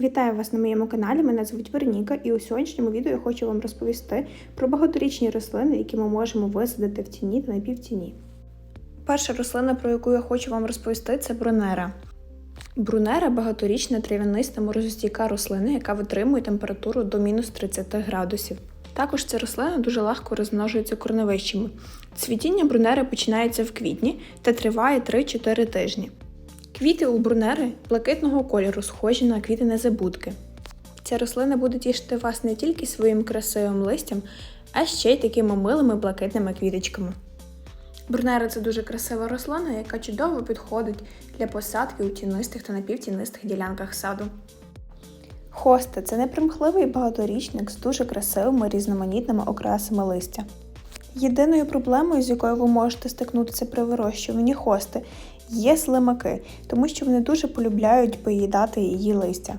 Вітаю вас на моєму каналі. Мене звуть Вероніка, і у сьогоднішньому відео я хочу вам розповісти про багаторічні рослини, які ми можемо висадити в тіні та напівтіні. Перша рослина, про яку я хочу вам розповісти, це брунера. Брунера багаторічна трав'яниста морозостійка рослина, яка витримує температуру до мінус 30 градусів. Також ця рослина дуже легко розмножується корневищами. Цвітіння брунери починається в квітні та триває 3-4 тижні. Квіти у брунери блакитного кольору, схожі на квіти незабудки. Ця рослина буде тішити вас не тільки своїм красивим листям, а ще й такими милими блакитними квіточками. Брунера це дуже красива рослина, яка чудово підходить для посадки у тінистих та напівтінистих ділянках саду. Хоста це непримхливий багаторічник з дуже красивими різноманітними окрасами листя. Єдиною проблемою, з якою ви можете стикнутися при вирощуванні хости, є слимаки, тому що вони дуже полюбляють поїдати її листя.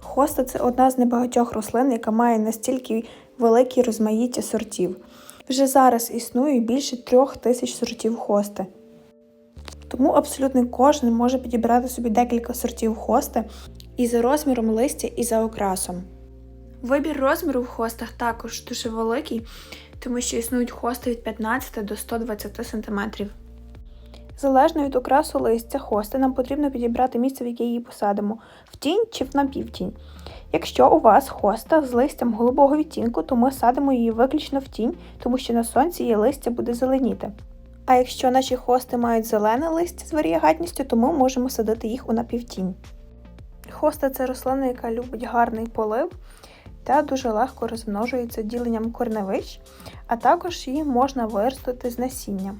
Хоста це одна з небагатьох рослин, яка має настільки великі розмаїття сортів. Вже зараз існує більше трьох тисяч сортів хости. Тому абсолютно кожен може підібрати собі декілька сортів хости і за розміром листя, і за окрасом. Вибір розміру в хостах також дуже великий, тому що існують хости від 15 до 120 см. Залежно від окрасу листя хости, нам потрібно підібрати місце, в яке її посадимо в тінь чи в напівтінь. Якщо у вас хоста з листям голубого відтінку, то ми садимо її виключно в тінь, тому що на сонці її листя буде зеленіти. А якщо наші хости мають зелене листя з варіагатністю, то ми можемо садити їх у напівтінь. Хоста це рослина, яка любить гарний полив та дуже легко розмножується діленням корневищ, а також її можна виростити з насіння.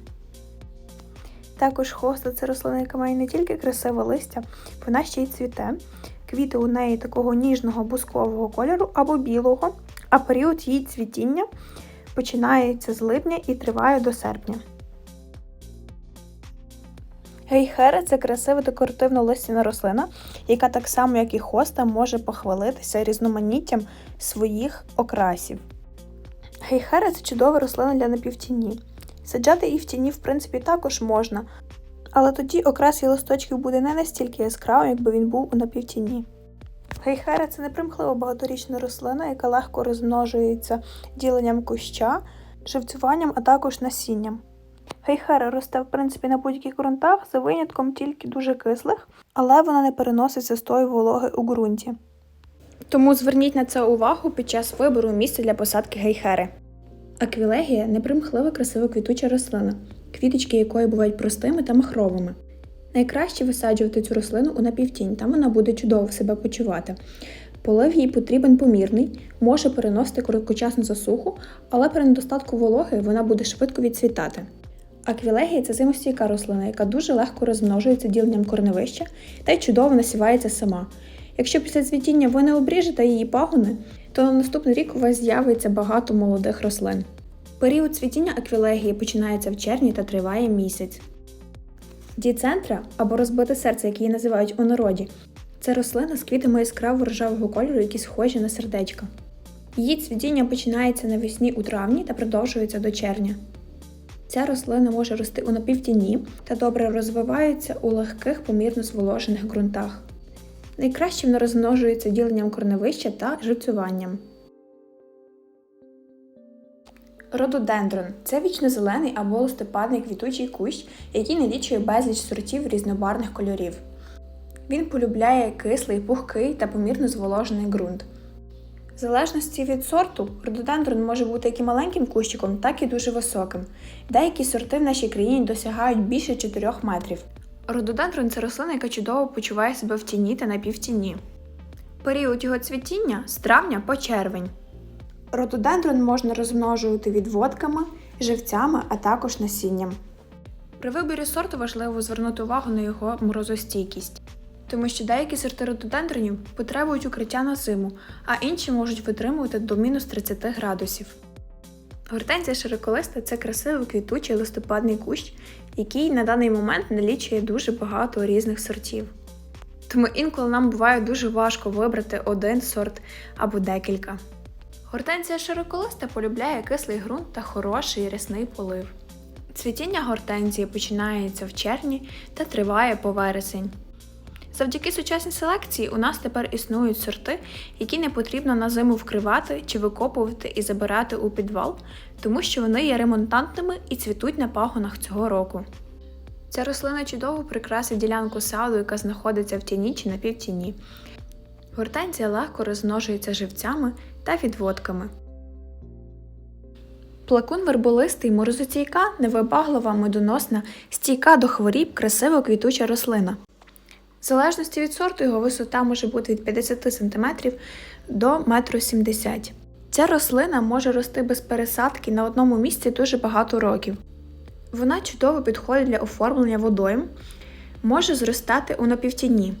Також хоста це рослина, яка має не тільки красиве листя, вона ще й цвіте. Квіти у неї такого ніжного бускового кольору або білого, а період її цвітіння починається з липня і триває до серпня. Гейхера це красива декоративна листяна рослина, яка так само, як і хоста, може похвалитися різноманіттям своїх окрасів. Гейхера це чудова рослина для напівтіні. Саджати її в тіні, в принципі, також можна, але тоді окрас її листочків буде не настільки яскравим, якби він був у напівтіні. Гейхера це непримхлива багаторічна рослина, яка легко розмножується діленням куща, живцюванням, а також насінням. Гейхера росте, в принципі, на будь-яких ґрунтах, за винятком тільки дуже кислих, але вона не переносить застою вологи у ґрунті. Тому зверніть на це увагу під час вибору місця для посадки гейхери. Аквілегія непримхлива красива квітуча рослина, квіточки якої бувають простими та махровими. Найкраще висаджувати цю рослину у напівтінь, там вона буде чудово себе почувати. Полив їй потрібен помірний, може переносити короткочасну засуху, але при недостатку вологи вона буде швидко відцвітати. Аквілегія це зимостійка рослина, яка дуже легко розмножується діленням корневища та й чудово насівається сама. Якщо після цвітіння ви не обріжете її пагони, то на наступний рік у вас з'явиться багато молодих рослин. Період цвітіння аквілегії починається в червні та триває місяць. Діцентра або розбите серце, як її називають у народі, це рослина з квітами яскраво рожевого кольору, які схожі на сердечка. Її цвітіння починається навесні у травні та продовжується до червня. Ця рослина може рости у напівтіні та добре розвивається у легких помірно зволожених ґрунтах. Найкраще вона розмножується діленням корневища та живцюванням. Рододендрон це вічнозелений або листопадний квітучий кущ, який налічує безліч сортів різнобарних кольорів. Він полюбляє кислий, пухкий та помірно зволожений ґрунт. В залежності від сорту, рододендрон може бути як і маленьким кущиком, так і дуже високим. Деякі сорти в нашій країні досягають більше 4 метрів. Рододендрон це рослина, яка чудово почуває себе в тіні та напівтіні. Період його цвітіння з травня по червень. Рододендрон можна розмножувати відводками, живцями, а також насінням. При виборі сорту важливо звернути увагу на його морозостійкість, тому що деякі сорти рододендронів потребують укриття на зиму, а інші можуть витримувати до мінус 30 градусів. Гортензія широколиста це красивий квітучий листопадний кущ, який на даний момент налічує дуже багато різних сортів. Тому інколи нам буває дуже важко вибрати один сорт або декілька. Гортензія широколиста полюбляє кислий ґрунт та хороший рясний полив. Цвітіння гортензії починається в червні та триває по вересень. Завдяки сучасній селекції у нас тепер існують сорти, які не потрібно на зиму вкривати чи викопувати і забирати у підвал, тому що вони є ремонтантними і цвітуть на пагонах цього року. Ця рослина чудово прикрасить ділянку саду, яка знаходиться в тіні чи напівтіні. Гортензія легко розмножується живцями та відводками. Плакун верболистий морозоційка, невибаглива, медоносна, стійка до хворіб, красиво квітуча рослина. В залежності від сорту його висота може бути від 50 см до 1,70 м. Ця рослина може рости без пересадки на одному місці дуже багато років. Вона чудово підходить для оформлення водойм, може зростати у напівтіні.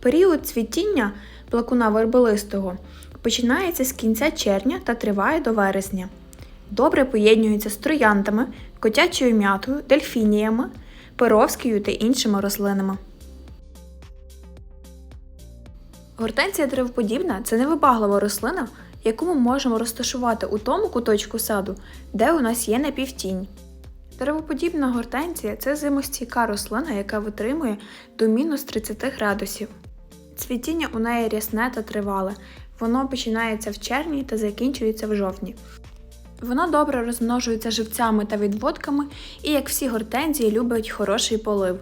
Період цвітіння плакуна верболистого починається з кінця червня та триває до вересня. Добре поєднується з трояндами, котячою м'ятою, дельфініями, перовською та іншими рослинами. Гортензія деревоподібна це невибаглива рослина, яку ми можемо розташувати у тому куточку саду, де у нас є напівтінь. Деревоподібна гортензія це зимостійка рослина, яка витримує до мінус 30 градусів. Цвітіння у неї рясне та тривале, воно починається в червні та закінчується в жовтні. Воно добре розмножується живцями та відводками і, як всі гортензії, любить хороший полив.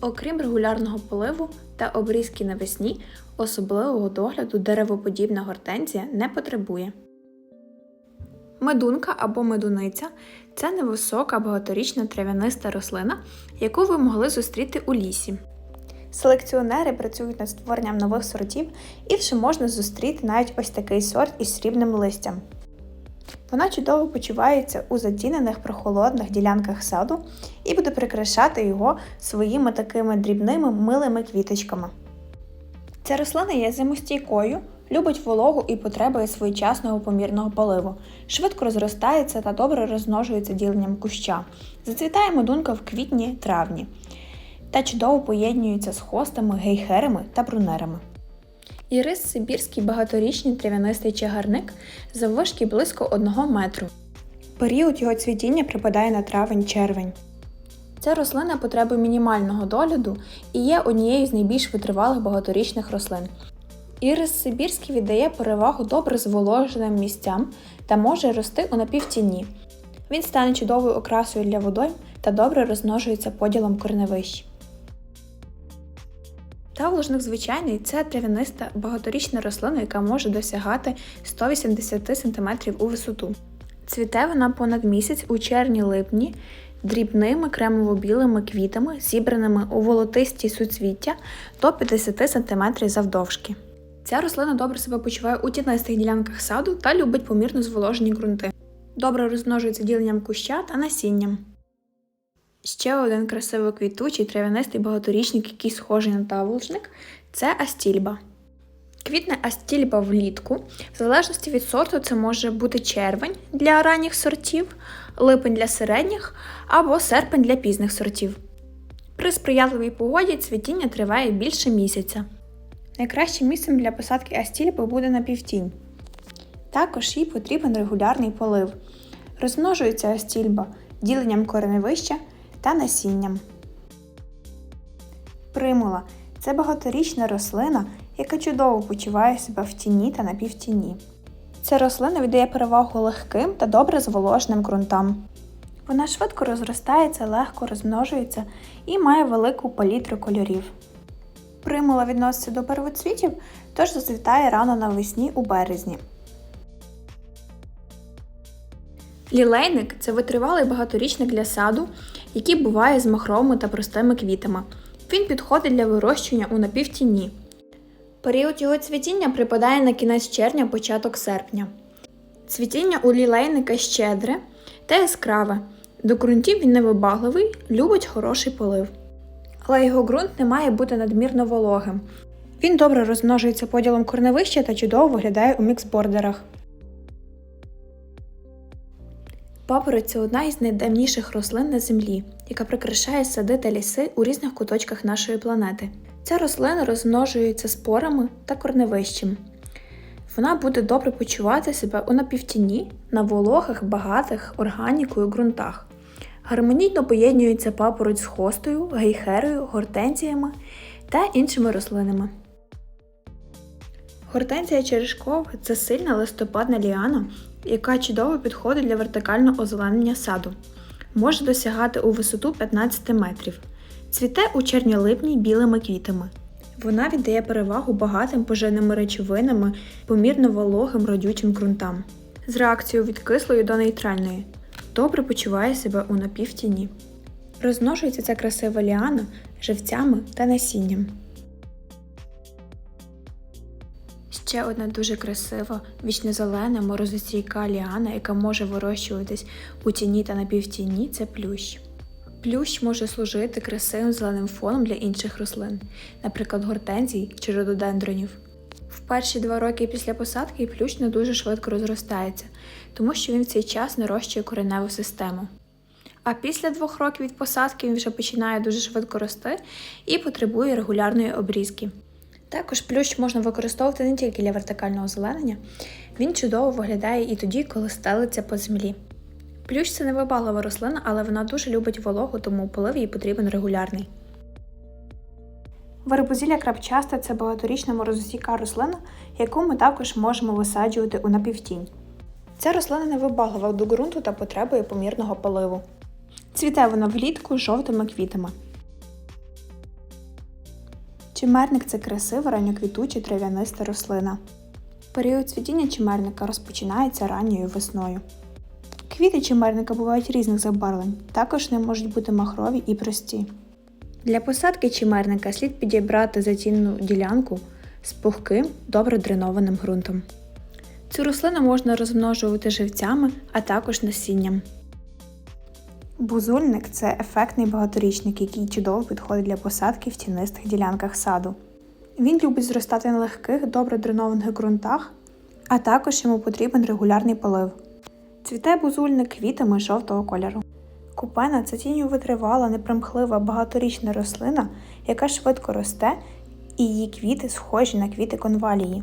Окрім регулярного поливу та обрізки навесні, особливого догляду деревоподібна гортензія не потребує. Медунка або медуниця це невисока багаторічна трав'яниста рослина, яку ви могли зустріти у лісі. Селекціонери працюють над створенням нових сортів і вже можна зустріти навіть ось такий сорт із срібним листям. Вона чудово почувається у затінених прохолодних ділянках саду і буде прикрашати його своїми такими дрібними милими квіточками. Ця рослина є зимостійкою, любить вологу і потребує своєчасного помірного поливу, швидко розростається та добре розмножується діленням куща. Зацвітає медунка в квітні-травні та чудово поєднується з хостами, гейхерами та брунерами. Ірис Сибірський багаторічний трав'янистий чагарник заввишки близько 1 метру. Період його цвітіння припадає на травень-червень. Ця рослина потребує мінімального догляду і є однією з найбільш витривалих багаторічних рослин. Ірис Сибірський віддає перевагу добре зволоженим місцям та може рости у напівтіні. Він стане чудовою окрасою для водойм та добре розмножується поділом корневищ. Таволжник звичайний це трав'яниста багаторічна рослина, яка може досягати 180 см у висоту. Цвіте вона понад місяць у червні-липні дрібними кремово-білими квітами, зібраними у волотисті суцвіття до 50 см завдовжки. Ця рослина добре себе почуває у тінистих ділянках саду та любить помірно зволожені ґрунти. Добре розмножується діленням куща та насінням. Ще один красиво квітучий трав'янистий багаторічник, який схожий на таволжник, це астільба. Квітне астільба влітку. В залежності від сорту, це може бути червень для ранніх сортів, липень для середніх або серпень для пізних сортів. При сприятливій погоді цвітіння триває більше місяця. Найкращим місцем для посадки астільби буде напівтінь. Також їй потрібен регулярний полив. Розмножується астільба діленням кореневища та насінням. Примула це багаторічна рослина, яка чудово почуває себе в тіні та напівтіні. Ця рослина віддає перевагу легким та добре зволоженим ґрунтам. Вона швидко розростається, легко розмножується і має велику палітру кольорів. Примула відноситься до первоцвітів, тож зацвітає рано навесні у березні. Лілейник це витривалий багаторічник для саду, який буває з махровими та простими квітами. Він підходить для вирощування у напівтіні. Період його цвітіння припадає на кінець червня, початок серпня. Цвітіння у лілейника щедре та яскраве. До ґрунтів він невибагливий, любить хороший полив. Але його ґрунт не має бути надмірно вологим. Він добре розмножується поділом корневища та чудово виглядає у міксбордерах. Папороть одна із найдавніших рослин на землі, яка прикрашає сади та ліси у різних куточках нашої планети. Ця рослина розмножується спорами та корневищем. Вона буде добре почувати себе у напівтіні на вологих, багатих органікою ґрунтах. Гармонійно поєднюється папороть з хостою, гейхерою, гортензіями та іншими рослинами. Гортензія черешкова це сильна листопадна ліана, яка чудово підходить для вертикального озеленення саду. Може досягати у висоту 15 метрів. Цвіте у червні-липні білими квітами. Вона віддає перевагу багатим поживними речовинами, помірно вологим родючим ґрунтам. З реакцією від кислої до нейтральної. Добре почуває себе у напівтіні. Розмножується ця красива ліана живцями та насінням. Ще одна дуже красива, вічнозелена, морозостійка ліана, яка може вирощуватись у тіні та напівтіні, це плющ. Плющ може служити красивим зеленим фоном для інших рослин, наприклад, гортензій чи рододендронів. В перші два роки після посадки плющ не дуже швидко розростається, тому що він в цей час нарощує кореневу систему. А після двох років від посадки він вже починає дуже швидко рости і потребує регулярної обрізки. Також плющ можна використовувати не тільки для вертикального озеленення, він чудово виглядає і тоді, коли стелиться по землі. Плющ це не вибаглива рослина, але вона дуже любить вологу, тому полив їй потрібен регулярний. Вербозілля крапчаста це багаторічна морозостійка рослина, яку ми також можемо висаджувати у напівтінь. Ця рослина не вибаглива до ґрунту та потребує помірного поливу. Цвіте вона влітку жовтими квітами. Чимерник це красива ранньоквітуча трав'яниста рослина. Період цвітіння чимерника розпочинається ранньою весною. Квіти чимерника бувають різних забарвлень, також не можуть бути махрові і прості. Для посадки чимерника слід підібрати затінну ділянку з пухким, добре дренованим ґрунтом. Цю рослину можна розмножувати живцями, а також насінням. Бузульник це ефектний багаторічник, який чудово підходить для посадки в тінистих ділянках саду. Він любить зростати на легких, добре дренованих ґрунтах, а також йому потрібен регулярний полив. Цвіте бузульник квітами жовтого кольору. Купена це тінню витривала, непримхлива багаторічна рослина, яка швидко росте, і її квіти схожі на квіти конвалії.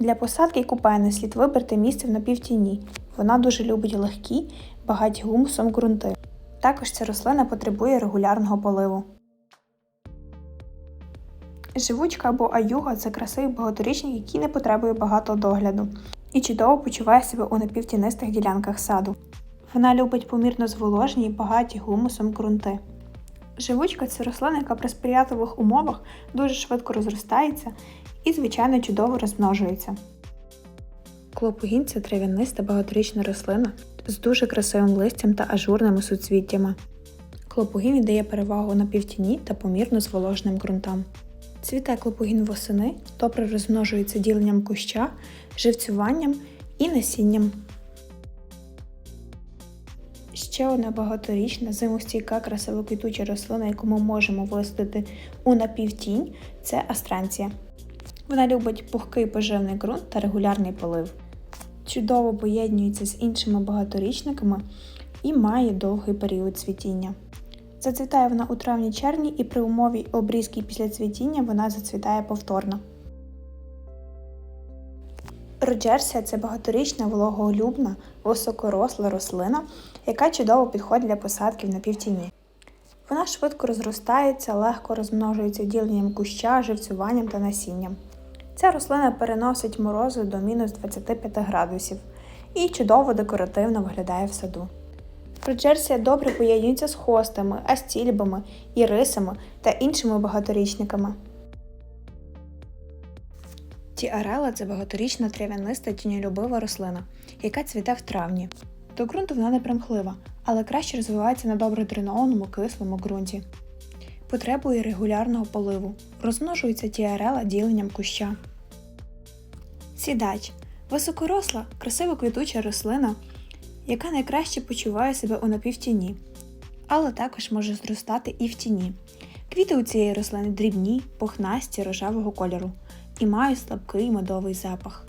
Для посадки купени слід вибрати місце в напівтіні. Вона дуже любить легкі, багаті гумусом ґрунти. Також ця рослина потребує регулярного поливу. Живучка або аюга це красивий багаторічник, який не потребує багато догляду і чудово почуває себе у напівтінистих ділянках саду. Вона любить помірно зволожені і багаті гумусом ґрунти. Живучка це рослина, яка при сприятливих умовах дуже швидко розростається і, звичайно, чудово розмножується. Клопогін це трав'яниста багаторічна рослина з дуже красивим листям та ажурними суцвіттями. Клопогін віддає перевагу на півтіні та помірно зволоженим ґрунтам. Цвіте клопогін восени добре розмножується діленням куща, живцюванням і насінням. Ще одна багаторічна зимостійка красивоквітуча рослина, яку ми можемо висадити у напівтінь, це астранція. Вона любить пухкий поживний ґрунт та регулярний полив. Чудово поєднюється з іншими багаторічниками і має довгий період цвітіння. Зацвітає вона у травні-червні і при умові обрізки після цвітіння вона зацвітає повторно. Роджерсія це багаторічна вологоолюбна, високоросла рослина, яка чудово підходить для посадки в напівтіні. Вона швидко розростається, легко розмножується діленням куща, живцюванням та насінням. Ця рослина переносить морози до мінус 25 градусів і чудово декоративно виглядає в саду. Роджерсія добре поєднується з хостами, астільбами, ірисами та іншими багаторічниками. Тіарела це багаторічна трав'яниста тіньолюбива рослина, яка цвіте в травні. До ґрунту вона не примхлива, але краще розвивається на добре дренованому кислому ґрунті. Потребує регулярного поливу. Розмножується тіарела діленням куща. Сідач високоросла, красиво квітуча рослина, яка найкраще почуває себе у напівтіні, але також може зростати і в тіні. Квіти у цієї рослини дрібні, пухнасті рожевого кольору і мають слабкий медовий запах.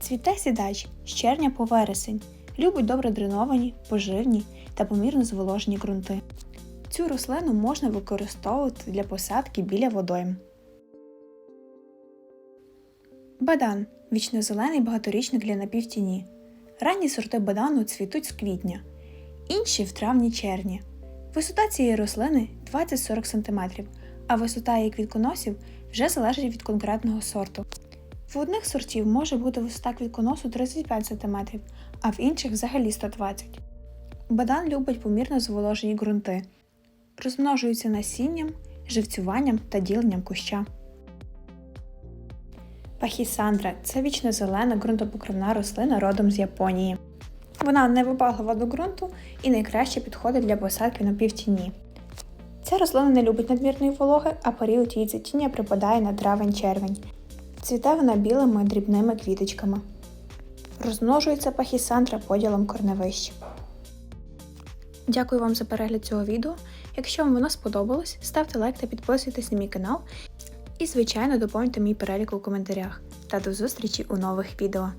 Цвіте сідач з червня по вересень, любить добре дреновані, поживні та помірно зволожені ґрунти. Цю рослину можна використовувати для посадки біля водойм. Бадан вічнозелений багаторічник для напівтіні. Ранні сорти бадану цвітуть з квітня, інші в травні-червні. Висота цієї рослини 20-40 см, а висота її квітконосів вже залежить від конкретного сорту. В одних сортів може бути висота квітконосу 35 см, а в інших взагалі 120 Бадан любить помірно зволожені ґрунти, розмножується насінням, живцюванням та діленням куща. Пахісандра це вічно зелена ґрунтопокривна рослина родом з Японії. Вона невибаглива до ґрунту і найкраще підходить для посадки на півтіні. Ця рослина не любить надмірної вологи, а період її цвітіння припадає на травень-червень. Цвіте вона білими дрібними квіточками. Розмножується пахісандра поділом корневищ. Дякую вам за перегляд цього відео. Якщо вам воно сподобалось, ставте лайк та підписуйтесь на мій канал. І, звичайно, доповнюйте мій перелік у коментарях. Та до зустрічі у нових відео.